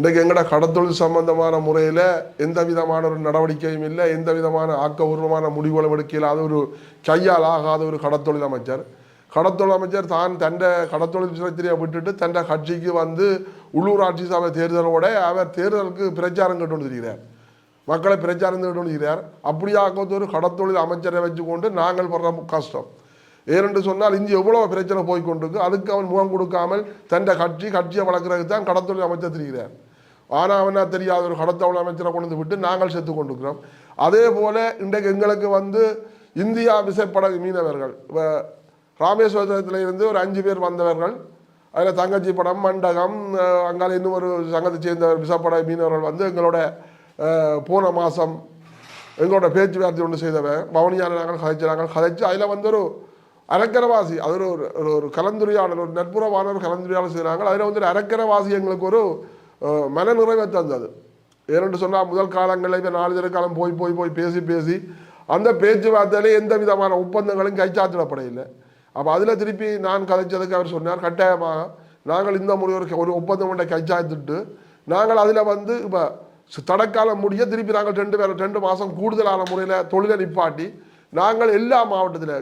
இன்றைக்கு எங்கட கடத்தொழில் சம்பந்தமான முறையில் எந்த விதமான ஒரு நடவடிக்கையும் இல்லை எந்த விதமான ஆக்கபூர்வமான முடிவுகளும் எடுக்க இல்லாத ஒரு கையால் ஆகாத ஒரு கடத்தொழில் அமைச்சர். கடத்தொழில் அமைச்சர் தான் தண்ட கடத்தொழில் பிரச்சனையை விட்டுட்டு தண்ட கட்சிக்கு வந்து உள்ளூராட்சி சபை தேர்தலோட அவர் தேர்தலுக்கு பிரச்சாரம் கேட்டு வந்துருக்கிறார் மக்களை பிரச்சாரம் கேட்டு வந்துருக்கிறார் அப்படியாக ஒரு கடத்தொழில் அமைச்சரை வச்சுக்கொண்டு நாங்கள் படுற கஷ்டம். ஏனென்று சொன்னால் இங்கே எவ்வளோ பிரச்சனை போய்கொண்டிருக்கு அதுக்கு அவன் முகம் கொடுக்காமல் தன்னை கட்சி கட்சியை வளர்க்குறதுக்கு தான் கடத்தொழில் அமைச்சர் தெரிகிறார். ஆனால் அவனா தெரியாத ஒரு கடத்தவள அமைச்சரை கொண்டு விட்டு நாங்கள் செத்து கொண்டிருக்கிறோம். அதே போல் இன்றைக்கு எங்களுக்கு வந்து இந்தியா விசைப்படகு மீனவர்கள் இப்போ ராமேஸ்வரத்தில் இருந்து ஒரு அஞ்சு பேர் வந்தவர்கள் அதில் தங்கச்சி படம் மண்டகம் அங்கால இன்னும் ஒரு சங்கத்தை சேர்ந்த விசைப்படகு மீனவர்கள் வந்து எங்களோட போன மாதம் எங்களோட பேச்சுவார்த்தை ஒன்று செய்தவன் பவனியான நாங்கள் கதைச்சாங்க கதைச்சு அதில் வந்து ஒரு அரக்கரவாசி அது ஒரு ஒரு- ஒரு ஒரு கலந்துரையாடல் ஒரு நட்புறவான ஒரு கலந்துரையாடல் செய்கிறாங்க அதில் வந்து ஒரு அரக்கரவாசி எங்களுக்கு ஒரு மன நிறைவை தந்தது. ஏனென்று சொன்னால் முதல் காலங்களில் இப்போ நாலு தின காலம் போய் போய் போய் பேசி பேசி அந்த பேச்சுவார்த்தையிலே எந்த விதமான ஒப்பந்தங்களும் கைச்சாத்திடப்படையில்லை அப்போ அதில் திருப்பி நான் கதைச்சதுக்கு அவர் சொன்னார் கட்டாயமாக நாங்கள் இந்த முறை ஒரு ஒரு ஒப்பந்தம் ஒன்றை கைச்சாத்திட்டு நாங்கள் அதில் வந்து இப்போ தடக்காலம் முடிய திருப்பி நாங்கள் ரெண்டு பேர் ரெண்டு மாதம் கூடுதலான முறையில் தொழிலை நிப்பாட்டி நாங்கள் எல்லா மாவட்டத்தில்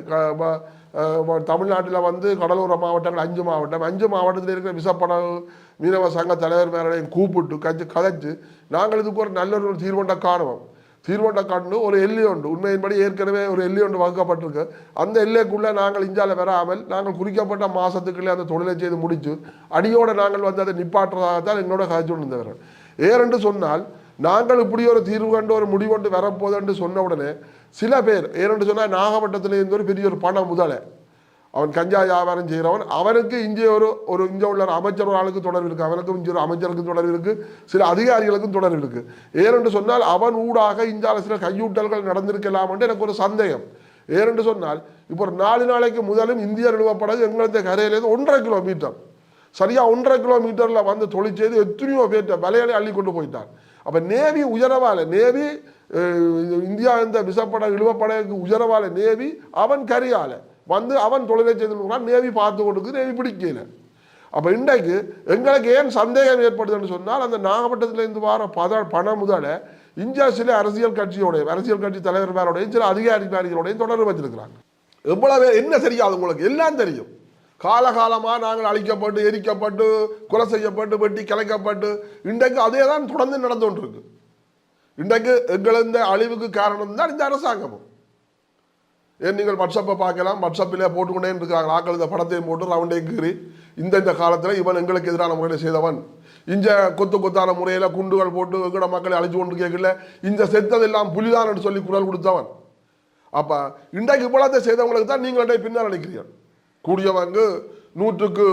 தமிழ்நாட்டில் வந்து கடலோர மாவட்டங்கள் அஞ்சு மாவட்டம். அஞ்சு மாவட்டத்தில் இருக்கிற விசப்படகு மீனவ சங்க தலைவர் மேலையும் கூப்பிட்டு கஞ்சி கதைச்சு நாங்கள் இதுக்கு ஒரு நல்ல ஒரு தீர்வண்ட காணுவோம். தீர்வண்ட கண்டு ஒரு எல்லை உண்டு. உண்மையின்படி ஏற்கனவே ஒரு எல்லை ஒன்று வகுக்கப்பட்டிருக்கு. அந்த எல்லைக்குள்ளே நாங்கள் இஞ்சால வராமல் நாங்கள் குறிக்கப்பட்ட மாதத்துக்குள்ளே அந்த தொழிலை செய்து முடித்து அடியோடு நாங்கள் வந்து அதை நிப்பாட்டுறதாகத்தான் எங்களோட காய்ச்சி கொண்டு இருந்தவர்கள் ஏறென்று சொன்னால் நாங்கள் இப்படி ஒரு தீர்வு கண்டு ஒரு முடிவு கொண்டு வரப்போதென்று சொன்ன உடனே சில பேர் ஏனென்று சொன்னால் நாகப்பட்டினத்தில் இருந்து ஒரு பெரிய ஒரு பண முதலை. அவன் கஞ்சா வியாபாரம் செய்கிறவன் அவனுக்கு இங்கே ஒரு ஒரு இங்கே உள்ள அமைச்சர் ஒரு ஆளுக்கு தொடர்பு இருக்குது அவனுக்கும் இங்கே ஒரு அமைச்சருக்கும் தொடர்பு இருக்குது சில அதிகாரிகளுக்கும் தொடர்பு இருக்குது ஏனென்று சொன்னால் அவன் ஊடாக இந்தியாவில் சில கையூட்டல்கள் நடந்திருக்கலாம் என்று எனக்கு ஒரு சந்தேகம். ஏனென்று சொன்னால் இப்போ ஒரு நாலு நாளைக்கு முதலும் இந்திய நிறுவப்படகு எங்களது கரையிலேருந்து ஒன்றரை கிலோமீட்டர். சரியாக ஒன்றரை கிலோமீட்டரில் வந்து தொழில் எத்தனையோ பேர்ட்ட வலையலை அள்ளி கொண்டு போயிட்டான். அப்போ நேவி உயரவால நேவி இந்தியா இந்த விசப்பட இழுவப்படைக்கு உயரவால நேவி அவன் கரியால வந்து அவன் தொழிலை செய்து நேவி பார்த்து கொண்டு நேவி பிடிக்கல. அப்போ இன்றைக்கு எங்களுக்கு ஏன் சந்தேகம் ஏற்படுதுன்னு சொன்னால் அந்த நாகப்பட்டினத்துல இருந்து வர பத பண முதல இந்தியா சில அரசியல் கட்சியோடைய அரசியல் கட்சி தலைவர்களோடையும் சில அதிகாரிகளோடையும் தொடர்பு வச்சிருக்கிறாங்க. எவ்வளவு என்ன தெரியாது உங்களுக்கு? எல்லாம் தெரியும். காலகாலமாக நாங்கள் அழிக்கப்பட்டு எரிக்கப்பட்டு கொலை செய்யப்பட்டு வெட்டி கலைக்கப்பட்டு இன்றைக்கு அதே தான் தொடர்ந்து நடந்து கொண்டிருக்கு. இன்றைக்கு எங்கள் இந்த அழிவுக்கு காரணம் தான் இந்த அரசாங்கமும். ஏன் நீங்கள் வாட்ஸ்அப்பை பார்க்கலாம் வாட்ஸ்அப்பில் போட்டுக்கொண்டே இருக்காங்க ஆக்கள் இந்த படத்தையும் போட்டு ரவுண்டே கீறி இந்த இந்த காலத்தில் இவன் எங்களுக்கு எதிரான முறையில் செய்தவன். இந்த கொத்து கொத்தான முறையில் குண்டுகள் போட்டு எங்கட மக்களை அழிச்சு கொண்டு கேட்கல இந்த செத்ததெல்லாம் புலிதான் என்று சொல்லி குரல் கொடுத்தவன். அப்போ இன்றைக்கு படத்தை செய்தவங்களுக்கு தான் நீங்கள் பின்னால் அழைக்கிறீர்கள் கூடியவங்க நூற்றுக்கு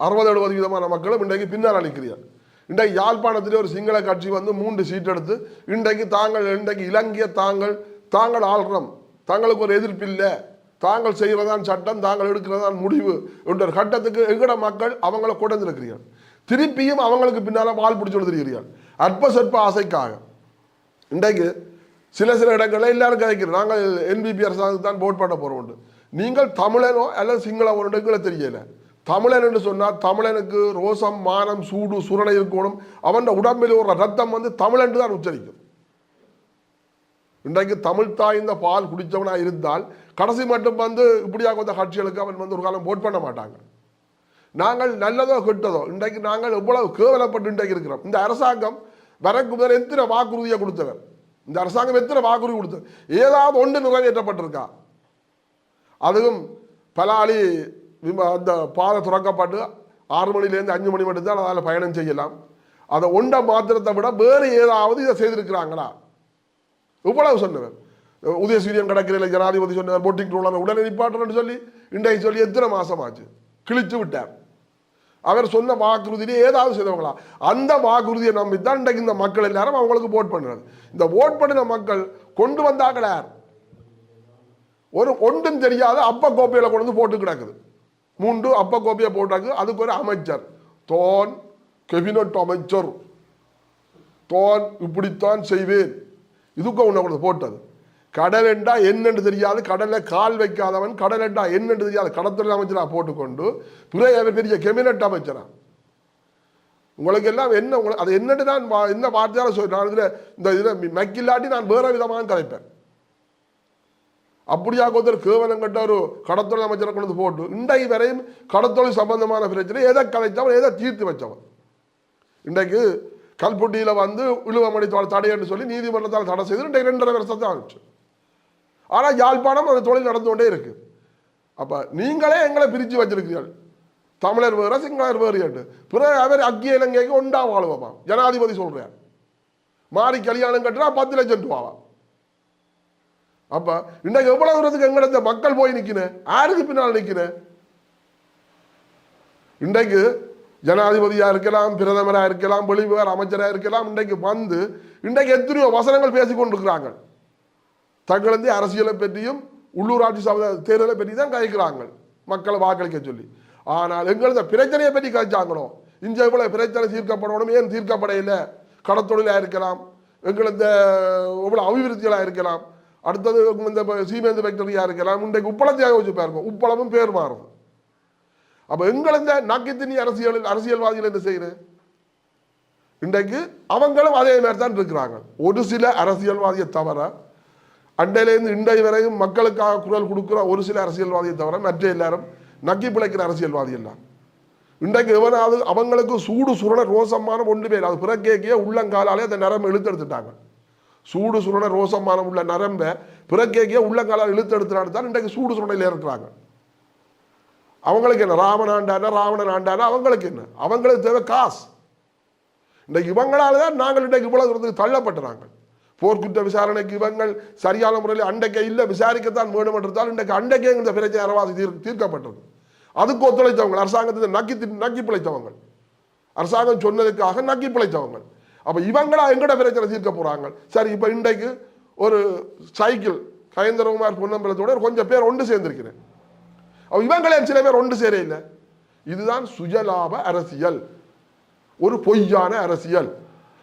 அறுபது எழுபது விதமான மக்களும் இன்றைக்கு பின்னால் அழைக்கிறீர்கள் இன்றைக்கு யாழ்ப்பாணத்தில் ஒரு சிங்கள கட்சி வந்து மூன்று சீட் எடுத்து இன்றைக்கு தாங்கள் இன்றைக்கு இலங்கைய தாங்கள் தாங்கள் ஆள்றோம். தாங்களுக்கு ஒரு எதிர்ப்பு இல்லை. தாங்கள் செய்கிறதான் சட்டம் தாங்கள் எடுக்கிறதான் முடிவு என்ற ஒரு கட்டத்துக்கு எங்கட மக்கள் அவங்கள கொண்டு திருப்பியும் அவங்களுக்கு பின்னால வால் பிடிச்சு கொடுத்துருக்கிறீர்கள். அற்ப சொற்ப ஆசைக்காக. இன்றைக்கு சில சில இடங்களில் எல்லாரும் கதைக்கிறோம் நாங்கள் என்பிபி அரசாங்கத்துக்கு தான் போட் பண்ண போகிறோம் நீங்கள் தமிழனோ அல்லது சிங்களவனோ எங்களை தெரியலை. தமிழன் என்று சொன்னால் தமிழனுக்கு ரோசம் மானம் சூடு சுரணை இருக்கணும். அவன் உடம்பில் ஒரு ரத்தம் வந்து தமிழன் தான் உச்சரிக்கும். இன்றைக்கு தமிழ் தாய்ந்த பால் குடித்தவனாக இருந்தால் கடைசி மட்டும் வந்து இப்படியாக வந்த கட்சிகளுக்கு அவன் வந்து ஒரு காலம் போட் பண்ண மாட்டாங்க. நாங்கள் நல்லதோ கெட்டதோ இன்றைக்கு நாங்கள் எவ்வளவு கேவலப்பட்டு இன்றைக்கு இருக்கிறோம். இந்த அரசாங்கம் வரக்கு முதல் எத்தனை வாக்குறுதியை கொடுத்தவர்? இந்த அரசாங்கம் எத்தனை வாக்குறுதி கொடுத்தது? ஏதாவது ஒன்று நிறைவேற்றப்பட்டிருக்கா? அதுவும் பலாலி அந்த பாதை துறக்கப்பட்டு ஆறு மணிலேருந்து அஞ்சு மணி மட்டும் தான் அதில் பயணம் செய்யலாம். அதை ஒன்றை மாத்திரத்தை விட வேறு ஏதாவது இதை செய்திருக்கிறாங்களா? இவ்வளவு சொன்னவர் உதயசூரியன் கடற்கரையில் ஜனாதிபதி சொன்னவர் போட்டிங் ரூலான உடனே நிப்பாட்டணும்னு சொல்லி இன்றைக்கு சொல்லி எத்தனை மாதமாச்சு ஆச்சு? கிழிச்சு விட்டார். அவர் சொன்ன வாக்குறுதியிலே ஏதாவது செய்தவங்களா? அந்த வாக்குறுதியை நம்பித்தான் இன்றைக்கு இந்த மக்கள் எல்லாரும் அவங்களுக்கு ஓட் பண்ணுறது இந்த ஓட் பண்ணின மக்கள் கொண்டு வந்தாங்களே ஒரு ஒன்றும் தெரியாத அப்ப கோப்பையில் கொண்டு வந்து போட்டு கிடக்குது. மூன்று அப்ப கோப்பையை போட்டாங்க. அதுக்கு ஒரு அமைச்சர். தோன் கெபினட் அமைச்சர். தோன் இப்படித்தான் செய்வேன். இதுக்கு உன்னை கொண்டு போட்டது. கடல் என்றா என்னென்று தெரியாது. கடலை கால் வைக்காதவன் கடல் என்றா என்னென்று தெரியாது. கடத்துறை அமைச்சராக போட்டுக்கொண்டு பிறகு அவர் பெரிய கெபினட் அமைச்சரா. உங்களுக்கு எல்லாம் என்ன உங்களுக்கு அது என்னட்டு நான் என்ன வார்த்தையால சொல்லி நான் இதில் இந்த இதில் மெக்கில்லாட்டி நான் வேற விதமாக கதைப்பேன். அப்படியாக ஒருத்தர் கேவலம் கட்ட ஒரு கடத்தொழில் அமைச்சரை கொண்டு வந்து போட்டு இன்றைக்கு வரையும் கடத்தொழில் சம்பந்தமான பிரச்சனை எதை கலைச்சவன் எதை தீர்த்து வச்சவன் இன்றைக்கு கல்புட்டியில் வந்து இழுவமணி தடைன்னு சொல்லி நீதிமன்றத்தால் தடை செய்து இன்றைக்கு ரெண்டரை வருஷத்தை ஆச்சு. ஆனால் யாழ்ப்பாணம் அந்த தொழில் நடந்து கொண்டே இருக்கு. அப்போ நீங்களே எங்களை பிரித்து வச்சிருக்கிறீர்கள். தமிழர் வேறு சிங்களர் வேறு என்று. பிறகு அவர் அக்கிய இலங்கைக்கு ஒன்றா வாழுவாமா? ஜனாதிபதி சொல்கிறார் மாறி கல்யாணம் கட்டுறா பத்து லட்சம் ரூபாவா? அப்ப இன்னைக்கு எவ்வளவு தூரத்துக்கு எங்கிட்ட மக்கள் போய் நிக்கிறேன் யாருக்கு பின்னால் நிக்கிறேன் இன்றைக்கு ஜனாதிபதியா இருக்கலாம் பிரதமரா இருக்கலாம் வெளிவிவகார அமைச்சரா இருக்கலாம் இன்றைக்கு வந்து இன்றைக்கு எத்தனையோ வசனங்கள் பேசிக்கொண்டிருக்கிறாங்க தங்களது அரசியலை பற்றியும் உள்ளூராட்சி சபை தேர்தலை பற்றி தான் கழிக்கிறாங்க மக்களை வாக்களிக்க சொல்லி. ஆனால் எங்களது பிரச்சனையை பற்றி கழிச்சாங்களோ இந்த இவ்வளவு பிரச்சனை தீர்க்கப்படணும் ஏன் தீர்க்கப்படையில கடத்தொழிலாக இருக்கலாம் எங்களது இவ்வளவு அபிவிருத்திகளாக இருக்கலாம்? அடுத்தது இந்த சீமேந்து ஃபேக்டரியா இருக்கலாம் இன்றைக்கு உப்பளத்தையாக வச்சு பாருங்க உப்பளமும் பேர் மாறுது அப்போ எங்களது நாக்கித்தினி அரசியல் அரசியல்வாதிகள் என்ன செய்யுது இன்றைக்கு அவங்களும் அதே மாதிரி தான் இருக்கிறாங்க ஒரு சில அரசியல்வாதியை தவிர அண்டையிலேருந்து இண்டை வரையும் மக்களுக்காக குரல் கொடுக்குற ஒரு சில அரசியல்வாதியை தவிர மற்ற எல்லாரும் நக்கி பிழைக்கிற அரசியல்வாதி எல்லாம் இன்றைக்கு எவனாவது அவங்களுக்கு சூடு சுரண ரோசமான ஒன்றுமே அது பிறக்கேக்கே உள்ளங்காலாலே அந்த நரம்பு இழுத்தெடுத்துட்டாங்க சூடு சுருண ரோசமான உள்ள நரம்பை பிறக்கேக்கே உள்ளங்காலால் இழுத்தெடுத்துனான்னு தான் இன்றைக்கு சூடு சுருணையில் இருக்கிறாங்க அவங்களுக்கு என்ன? ராமன் ஆண்டானா ராவணன் ஆண்டானா? அவங்களுக்கு என்ன? அவங்களுக்கு தேவை காசு. இன்றைக்கு இவங்களால தான் நாங்கள் இன்றைக்கு இவ்வளவு தூரத்துக்கு தள்ளப்பட்டுறாங்க. போர்க்குற்ற விசாரணைக்கு இவங்கள் சரியான முறையில் அண்டைக்கே இல்லை விசாரிக்கத்தான் வேணும் என்றதால் இன்றைக்கு அண்டைக்கே இந்த பிரச்சனை அரவாசி தீர் தீர்க்கப்பட்டது அதுக்கு ஒத்துழைத்தவங்க அரசாங்கத்தை நக்கி நக்கி பிழைத்தவங்க அரசாங்கம் சொன்னதுக்காக நக்கி பிழைத்தவங்க அப்போ இவங்களா எங்கட பிரச்சனை தீர்க்க போறாங்க? சரி இப்போ இன்றைக்கு ஒரு சைக்கிள் கயந்திரகுமார் பொன்னம்பலத்தோட கொஞ்சம் பேர் ஒன்று சேர்ந்திருக்கிறேன். அவ இவங்களே சில பேர் ஒன்று சேர இல்லை. இதுதான் சுயலாப அரசியல். ஒரு பொய்யான அரசியல்.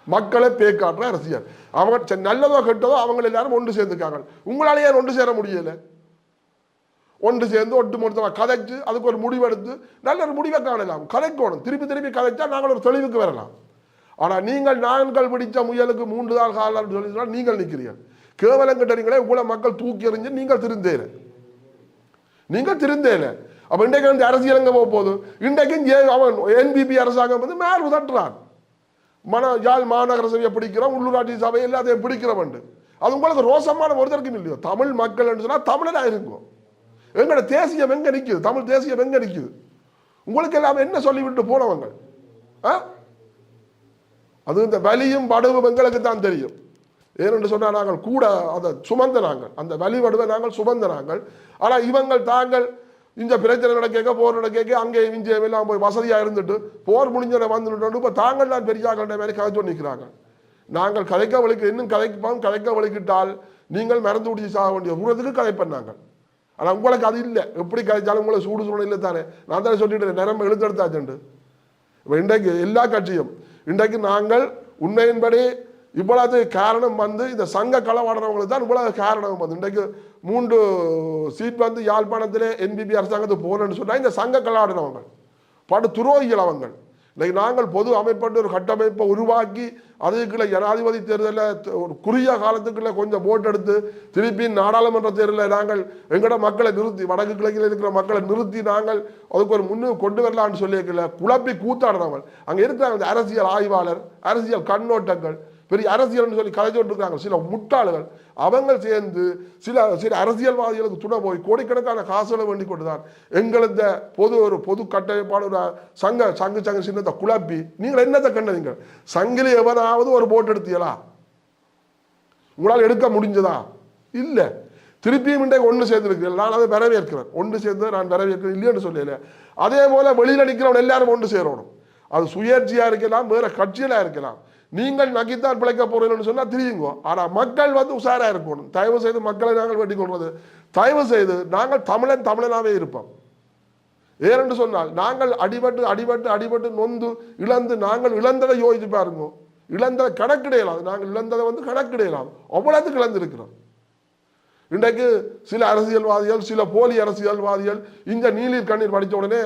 மக்களை பேக்காட்டுற அரசியல். அவங்க நல்லதோ கெட்டதோ அவங்க எல்லாரும் ஒன்று சேர்ந்துருக்காங்க. உங்களால ஏன் ஒன்று சேர முடியல? ஒன்று சேர்ந்து ஒட்டு மொத்தமாக கதைச்சு அதுக்கு ஒரு முடிவெடுத்து நல்ல ஒரு முடிவை காணலாம். கதைக்கணும். திருப்பி திருப்பி கதைச்சா நாங்கள் ஒரு தெளிவுக்கு வரலாம். ஆனால் நீங்கள் நான்கள் பிடித்த முயலுக்கு மூன்று நாள் காலம் சொல்லி சொன்னால் நீங்கள் நிற்கிறீர்கள் கேவலம் கிட்டறீங்களே உங்களை மக்கள் தூக்கி எறிஞ்சு நீங்கள் திருந்தேன். நீங்கள் திருந்தேன. அப்ப இன்றைக்கு வந்து அரசியலங்க போக போதும் இன்றைக்கும் ஏ- அவன் என்பிபி அரசாங்கம் வந்து மேல் உதட்டுறான். மன யாழ் மாநகர சபையை பிடிக்கிறோம் உள்ளூராட்சி சபை எல்லாத்தையும் பிடிக்கிறவன் அது உங்களுக்கு ரோசமான ஒருத்தருக்கும் இல்லையோ? தமிழ் மக்கள் சொன்னால் தமிழனாக இருக்கும். எங்களோட தேசியம் எங்கே நிற்குது தமிழ் தேசியம் எங்கே நிற்குது உங்களுக்கு எல்லாம் என்ன சொல்லிவிட்டு போனவங்க? ஆ? அது இந்த வலியும் வடுவும் எங்களுக்கு தான் தெரியும். ஏனென்று சொன்னால் நாங்கள் கூட அதை சுமந்த நாங்கள். அந்த வலி வடுவை நாங்கள் சுமந்த நாங்கள். ஆனால் இவங்கள் தாங்கள் இந்த பிரச்சனை நடக்க போர் நடக்க அங்கே இங்கே எல்லாம் போய் வசதியாக இருந்துட்டு போர் முடிஞ்சதை வந்துட்டு இப்போ தாங்கள் தான் பெரியார்கள்ன்ற மாதிரி கதை நிற்கிறாங்க நாங்கள் கதைக்க வலிக்கு இன்னும் கதைப்போம் கதைக்க வலிக்கிட்டால் நீங்கள் மறந்து பிடிச்சி சாக வேண்டிய தூரத்துக்கு கதைப்பேன் நாங்கள். ஆனால் உங்களுக்கு அது இல்லை. எப்படி கதைச்சாலும் உங்களை சூடு சூடு இல்லை தானே நான் தானே சொல்லிட்டு நிரம்ப இழுத்தெடுத்தாச்சுண்டு. இப்போ இன்றைக்கு எல்லா கட்சியும் இன்றைக்கு நாங்கள் உண்மையின்படி இவ்வளவு காரணம் வந்து இந்த சங்க களவாடுறவங்களுக்கு தான் இவ்வளவு காரணம் வந்து. இன்றைக்கு மூன்று சீட் வந்து யாழ்ப்பாணத்திலே என்பிபி அரசாங்கத்துக்கு போகணும்னு சொன்னால் இந்த சங்க களவாடுறவங்க படு துரோகிகள் அவங்கள். இன்னைக்கு நாங்கள் பொது அமைப்பட்டு ஒரு கட்டமைப்பை உருவாக்கி அதுக்குள்ள ஜனாதிபதி தேர்தலில் ஒரு குறுகிய காலத்துக்குள்ள கொஞ்சம் ஓட்டு எடுத்து திருப்பி நாடாளுமன்ற தேர்தலில் நாங்கள் எங்களோட மக்களை நிறுத்தி வடக்கு கிழக்கில் இருக்கிற மக்களை நிறுத்தி நாங்கள் அதுக்கு ஒரு முன்னு கொண்டு வரலாம்னு சொல்லியிருக்கல. குழப்பி கூத்தாடுறவங்க அங்கே இருக்கிறாங்க அந்த அரசியல் ஆய்வாளர் அரசியல் கண்ணோட்டங்கள் பெரிய அரசியல்னு சொல்லி கதைச்சோட்டு இருக்காங்க சில முட்டாள்கள் அவங்க சேர்ந்து சில சில அரசியல்வாதிகளுக்கு துணை போய் கோடிக்கணக்கான காசுகளை வேண்டி கொண்டுதான். எங்களது பொது ஒரு பொது கட்டமைப்பாளர் சங்க சங்கு சங்க சின்னத்தை குழப்பி நீங்கள் என்னத்தை கண்டீங்க? சங்கிலி எவனாவது ஒரு போட் எடுத்தீங்களா? உங்களால் எடுக்க முடிஞ்சதா? இல்லை. திருப்பியும் இன்றைக்கு ஒன்று சேர்ந்துருக்கிறேன் நான் அதை வரவேற்கிறேன். ஒன்று சேர்ந்து நான் வரவேற்கிறேன். இல்லைன்னு சொல்லல. அதே போல் வெளியில் நிற்கிறவன் எல்லாரும் ஒன்று சேரணும். அது சுயேட்சையா இருக்கலாம் வேறு கட்சியில இருக்கலாம். நீங்கள் நகித்தால் பிழைக்க போறீங்கன்னு சொன்னால் தெரியுங்க. ஆனால் மக்கள் வந்து உஷாராக இருக்கணும். தயவு செய்து மக்களை நாங்கள் வெட்டி கொள்வது. தயவு செய்து நாங்கள் தமிழன் தமிழனாகவே இருப்போம். ஏனென்று சொன்னால் நாங்கள் அடிபட்டு அடிபட்டு அடிபட்டு நொந்து இழந்து நாங்கள் இழந்ததை யோசித்து பாருங்க. இழந்ததை கணக்கிடையலாம் நாங்கள் இழந்ததை வந்து கணக்கிடையலாம் அவ்வளோத்துக்கு இழந்திருக்கிறோம். இன்றைக்கு சில அரசியல்வாதிகள் சில போலி அரசியல்வாதிகள் இந்த நீலீர் கண்ணீர் படித்த உடனே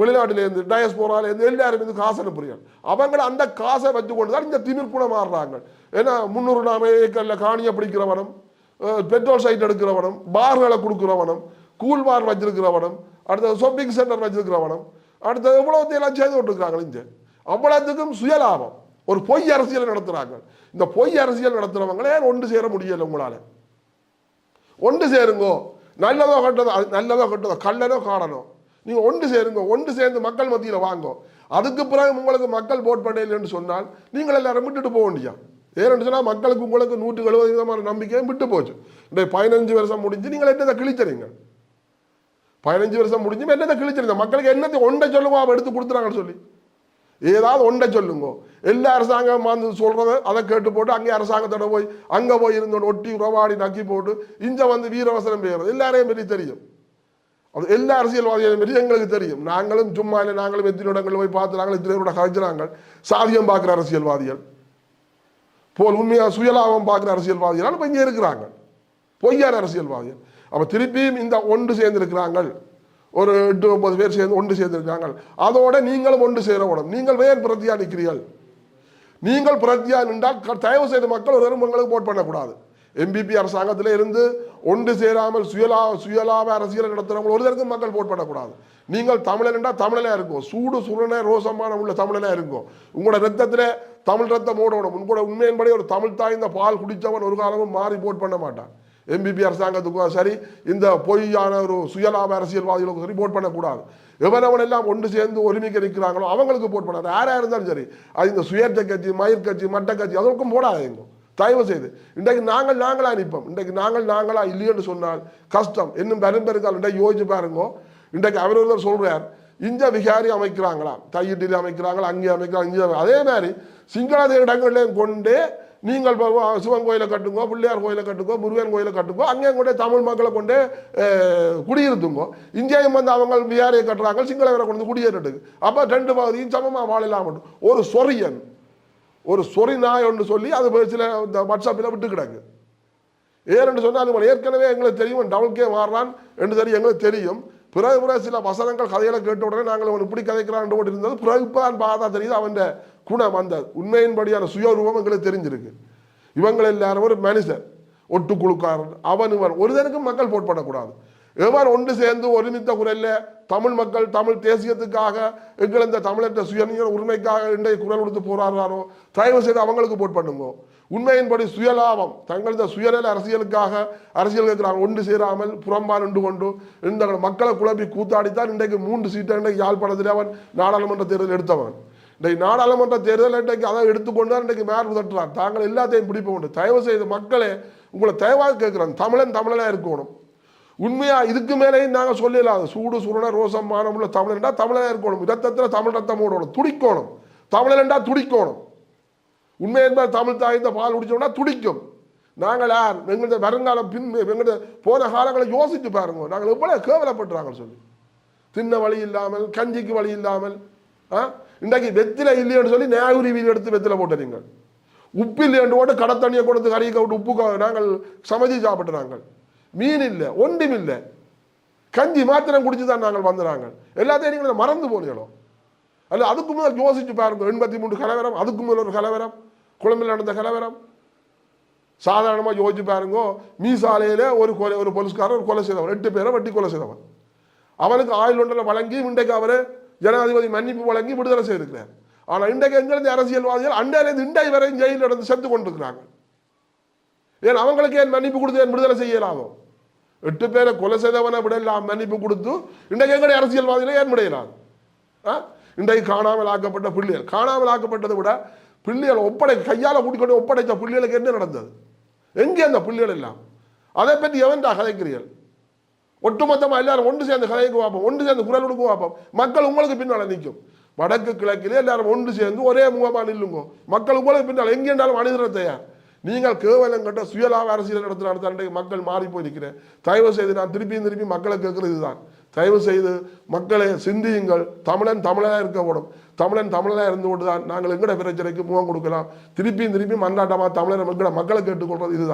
வெளிநாட்டிலேருந்து டயஸ்போராலேருந்து எல்லாரும் இது காசு அனுப்புறீங்க. அவங்கள அந்த காசை வச்சு கொண்டு தான் இந்த திமிர் கூட மாறுறாங்க. ஏன்னா முந்நூறு நாம ஏக்கரில் காணியை பிடிக்கிறவனும் பெட்ரோல் சைட் எடுக்கிறவனும் பார்களை கொடுக்குறவனும் கூல் பார் வச்சிருக்கிறவனும் அடுத்தது ஷாப்பிங் சென்டர் வச்சிருக்கிறவனும் அடுத்தது எவ்வளோத்தையெல்லாம் செய்து கொண்டிருக்கிறாங்க இங்கே. அவ்வளோத்துக்கும் சுயலாபம். ஒரு பொய் அரசியல் நடத்துகிறாங்க இந்த பொய் அரசியல் நடத்துகிறவங்களே ஒன்று சேர முடியலை உங்களால்? ஒன்று சேருங்கோ. நல்லதோ கட்டதோ நல்லதோ கட்டதோ கல்லனோ காடனோ. நீங்கள் ஒன்று சேருங்க ஒன்று சேர்ந்து மக்கள் மத்தியில் வாங்கோ. அதுக்கு பிறகு உங்களுக்கு மக்கள் போட் பண்ணலைன்னு சொன்னால் நீங்கள் எல்லாரும் விட்டுட்டு போக வேண்டியா ஏன்னு சொன்னால் மக்களுக்கு உங்களுக்கு நூற்று எழுபது விதமான நம்பிக்கையும் விட்டு போச்சு. இந்த பதினஞ்சு வருஷம் முடிஞ்சு நீங்கள் என்னதை கிழிச்சறீங்க? பதினஞ்சு வருஷம் முடிஞ்சு என்னதை கிழிச்சறீங்க? மக்களுக்கு என்னத்தை ஒன்றை சொல்லுங்க அவன் எடுத்து கொடுத்துறாங்கன்னு சொல்லி. ஏதாவது ஒன்றை சொல்லுங்க. எல்லா அரசாங்கம் வந்து சொல்கிறத அதை கேட்டு போட்டு அங்கே அரசாங்கத்தோட போய் அங்கே போய் இருந்தோன்னு ஒட்டி உறவாடி நக்கி போட்டு இங்கே வந்து வீரவசனம் பெய்யறது எல்லாரையும் பற்றி தெரியும். அது எல்லா அரசியல்வாதியும் பற்றி எங்களுக்கு தெரியும். நாங்களும் சும்மா இல்லை நாங்களும் எத்தனை இடங்கள் போய் பார்த்து நாங்கள் எத்தனை பேரோட கழிச்சுறாங்க சாதியம் பார்க்குற அரசியல்வாதிகள். போல் உண்மையாக சுயலாபம் பார்க்குற அரசியல்வாதிகள் இப்போ இங்கே இருக்கிறாங்க. பொய்யான அரசியல்வாதிகள். அப்போ திருப்பியும் இந்த ஒன்று சேர்ந்திருக்கிறாங்க ஒரு எட்டு ஒன்பது பேர் சேர்ந்து ஒன்று சேர்ந்திருக்காங்க அதோட நீங்களும் ஒன்று சேர உடம்பு நீங்கள் வேறு பிரத்தியா நிற்கிறீர்கள். நீங்கள் பிரத்தியா நின்றால் தயவு செய்த மக்கள் ஒரு உங்களுக்கு போட் பண்ணக்கூடாது. எம்பிபி அரசாங்கத்தில் இருந்து ஒன்று சேராமல் சுயலா சுயலாப அரசியல் நடத்துகிறவங்க ஒரு தரக்கும் மக்கள் போட்படக்கூடாது நீங்கள் தமிழன் என்றால் தமிழனாக இருக்கும் சூடு சுரண ரோசமான உள்ள தமிழனாக இருக்கும் உங்களோட ரத்தத்தில் தமிழ் ரத்தம் ஓடணும். உங்களோட உண்மையின்படி ஒரு தமிழ் தாய்ந்த பால் குடித்தவன் ஒரு காலமும் மாறி போட் பண்ண மாட்டான். எம்பிபி அரசாங்கத்துக்கும் சரி இந்த பொய்யான ஒரு சுயலாப அரசியல்வாதிகளுக்கும் சரி போட் பண்ணக்கூடாது. எவனவன் எல்லாம் ஒன்று சேர்ந்து ஒருமிக்க நிற்கிறாங்களோ அவங்களுக்கு போட் பண்ணாது. யாராக இருந்தாலும் சரி அது இந்த சுயேட்சை கட்சி மயிர் கட்சி மட்ட கட்சி அதற்கும் போடாதீங்க. தயவு செய்து இன்றைக்கு நாங்கள் நாங்களாக நிற்போம். இன்றைக்கு நாங்கள் நாங்களாக இல்லையென்று சொன்னால் கஷ்டம். இன்னும் பெரும்பெருக்கால் இன்றைக்கு யோசிச்சு பாருங்க. இன்றைக்கு அவர் ஒருவர் சொல்கிறார் இந்த விகாரி அமைக்கிறாங்களா தையிட்டில் அமைக்கிறாங்களா அங்கே அமைக்கிறாங்க இங்கே அதே மாதிரி சிங்கள இடங்களையும் கொண்டு நீங்கள் சிவன் கோயிலை கட்டுங்கோ பிள்ளையார் கோயிலை கட்டுங்கோ முருகன் கோயிலை கட்டுங்கோ அங்கேயும் கொண்டு தமிழ் மக்களை கொண்டு அஹ், குடியிருத்துங்கோ இங்கேயும் வந்து அவங்க விகாரியை கட்டுறாங்க சிங்களவரை கொண்டு வந்து அப்போ ரெண்டு பகுதியும் சமமாக வாழலாம் ஒரு சொரியன் ஒரு சொறி நாய் ஒன்று சொல்லி அது சில இந்த வாட்ஸ்அப்பில் விட்டு கிடக்கு ஏன்னு சொன்னால் இவன் ஏற்கனவே எங்களுக்கு தெரியும் டவுன் கே மாறுறான் என்று தெரியும் எங்களுக்கு தெரியும். பிறகு பிறகு சில வசனங்கள் கதைகளை கேட்ட உடனே நாங்கள் அவன் இப்படி கதைக்கிறான் போட்டு இருந்தது பிறகு இப்போ தான் பார்த்தா தெரியுது அவன் குணம் அந்த உண்மையின்படியான சுயரூபம் எங்களுக்கு தெரிஞ்சிருக்கு. இவங்கள் எல்லாரும் ஒரு மனுஷன் ஒட்டு குழுக்காரன் அவன் இவன் ஒருதனுக்கும் மக்கள் போட் பண்ணக்கூடாது ஒன்று சேர்ந்து ஒருமித்த குரல்ல தமிழ் மக்கள் தமிழ் தேசியத்துக்காக எங்கள் இந்த தமிழற்ற சுயநிய உரிமைக்காக இன்றைய குரல் கொடுத்து போராடுறாரோ தயவு செய்து அவங்களுக்கு போட் பண்ணுங்க. உண்மையின்படி சுயலாபம் தங்களது சுயநல அரசியலுக்காக அரசியல் கேட்கிறாங்க. ஒன்று சேராமல் புறம்பா நின்று கொண்டு இந்த மக்களை குழப்பி கூத்தாடித்தான் இன்றைக்கு மூன்று சீட்டை இன்றைக்கு யாழ்ப்பாணத்தில் அவன் நாடாளுமன்ற தேர்தல் எடுத்தவன். இன்றைக்கு நாடாளுமன்ற தேர்தல் இன்றைக்கு அதை எடுத்துக்கொண்டு தான் இன்றைக்கு மேல் உதட்டுறான். தாங்கள் எல்லாத்தையும் பிடிப்ப உண்டு தயவு செய்து மக்களே உங்களை தயவாக கேட்குறாங்க தமிழன் தமிழனாக இருக்கணும். உண்மையாக இதுக்கு மேலேயும் நாங்கள் சொல்லலாம் சூடு சுரண ரோசம் மானமுள்ள தமிழன்டா தமிழனா இருக்கணும். இரத்தத்தில் தமிழ் ரத்தம் ஓடணும் துடிக்கணும். தமிழன்டா துடிக்கணும். உண்மை என்பது தமிழ் தாய் இந்த பால் குடிச்சோம்னா துடிக்கும். நாங்கள் யார்? எங்களது வருங்காலம் பின் எங்களது போன காலங்களை யோசித்து பாருங்க. நாங்கள் எவ்வளோ கேவலப்படுறாங்கன்னு சொல்லி. தின்ன வழி இல்லாமல் கஞ்சிக்கு வழி இல்லாமல் ஆ? இன்றைக்கு வெத்தில இல்லைன்னு சொல்லி நேகுரி வீடு எடுத்து வெத்தில போட்டுறீங்க உப்பு இல்லைன்னு போட்டு கடத்தண்ணியை கொடுத்து கறியை விட்டு உப்பு நாங்கள் சமைச்சு சாப்பிட்டு நாங்கள். மீன் இல்லை ஒன்றும் இல்லை. கஞ்சி மாத்திரம் குடிச்சு தான் நாங்கள் வந்துறாங்க. எல்லாத்தையும் நீங்கள் மறந்து போனீங்களோ? அல்ல அதுக்கு முதல் யோசிச்சு பாருங்க. எண்பத்தி மூன்று கலவரம் அதுக்கு முதல் ஒரு கலவரம். குழம்பில் நடந்த கலவரம். சாதாரணமாக யோசிச்சு பாருங்க. மீசாலையில் ஒரு கொலை ஒரு போலீஸ்காரர் ஒரு கொலை செய்தவன் எட்டு பேரை வெட்டி கொலை செய்தவன் அவனுக்கு ஆயுள் ஒன்றில் வழங்கி இன்றைக்கு அவர் ஜனாதிபதி மன்னிப்பு வழங்கி விடுதலை செய்திருக்கிறார். ஆனால் இன்றைக்கு எங்கிருந்து அரசியல்வாதிகள் அண்டையிலிருந்து இண்டை வரை ஜெயிலில் நடந்து செத்து கொண்டிருக்கிறாங்க. ஏன் அவங்களுக்கு ஏன் மன்னிப்பு கொடுத்து ஏன் விடுதலை செய்யலாமோ? எட்டு பேரை கொலை செய்தவனை விடலாம் மன்னிப்பு கொடுத்து இன்றைக்கு எங்களுடைய அரசியல்வாதிகளை ஏன் ஆ? இன்றைக்கு காணாமல் ஆக்கப்பட்ட பிள்ளைகள் காணாமல் ஆக்கப்பட்டதை விட பிள்ளைகள் ஒப்படை கையால் கூட்டிக்கொண்டு ஒப்படைத்த பிள்ளைகளுக்கு என்ன நடந்தது? எங்கே அந்த பிள்ளைகள் எல்லாம்? அதை பற்றி எவன்டா கதைக்கிறீர்கள்? ஒட்டுமொத்தமாக எல்லாரும் ஒன்று சேர்ந்து கதைக்கு பார்ப்போம் ஒன்று சேர்ந்து குரல் கொடுக்க பார்ப்போம். மக்கள் உங்களுக்கு பின்னால் நிற்கும். வடக்கு கிழக்கிலே எல்லாரும் ஒன்று சேர்ந்து ஒரே முகமாக நில்லுங்க. மக்கள் உங்களுக்கு பின்னால் எங்கே இருந்தாலும் அணிதிர தயார் நீங்கள் கேவலம் கட்ட சுயலாப அரசியல் நடத்துகிற நடத்த மக்கள் மாறி போயிருக்கிறேன் தயவு செய்து நான் திருப்பியும் திருப்பி மக்களை கேட்கறது இதுதான். தயவு செய்து மக்களை சிந்தியுங்கள். தமிழன் தமிழனாக இருக்கக்கூடும் தமிழன் தமிழனாக இருந்து கொண்டு தான் நாங்கள் எங்கட பிரச்சனைக்கு முகம் கொடுக்கலாம். திருப்பியும் திருப்பியும் மன்னாட்டமாக தமிழர் மக்களை மக்களை கேட்டுக்கொள்வது இதுதான்.